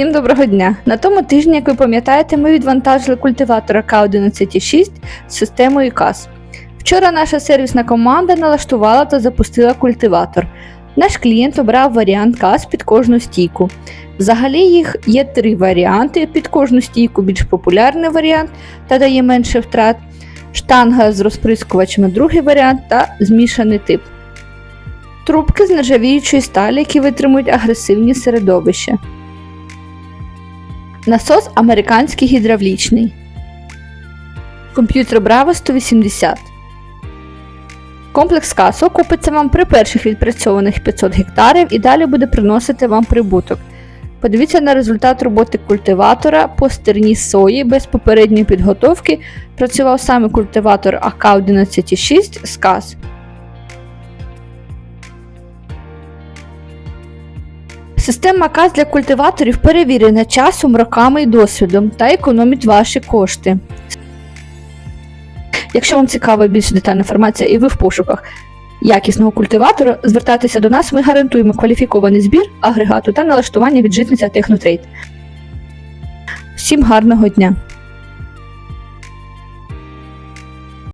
Всім доброго дня! На тому тижні, як ви пам'ятаєте, ми відвантажили культиватор К11,6 з системою CAS. Вчора наша сервісна команда налаштувала та запустила культиватор. Наш клієнт обрав варіант CAS під кожну стійку. Взагалі їх є три варіанти. Під кожну стійку більш популярний варіант та дає менше втрат, штанга з розприскувачами другий варіант та змішаний тип. Трубки з нержавіючої сталі, які витримують агресивні середовища. Насос американський гідравлічний. Комп'ютер Bravo 180. Комплекс касу окупиться вам при перших відпрацьованих 500 гектарів і далі буде приносити вам прибуток. Подивіться на результат роботи культиватора по стерні сої без попередньої підготовки. Працював саме культиватор АК-11,6 з КАЗ. Система КАЗ для культиваторів перевірена часом, роками і досвідом та економить ваші кошти. Якщо вам цікава більш детальна інформація і ви в пошуках якісного культиватора, звертайтеся до нас, ми гарантуємо кваліфікований збір, агрегату та налаштування від житниця Технотрейд. Всім гарного дня!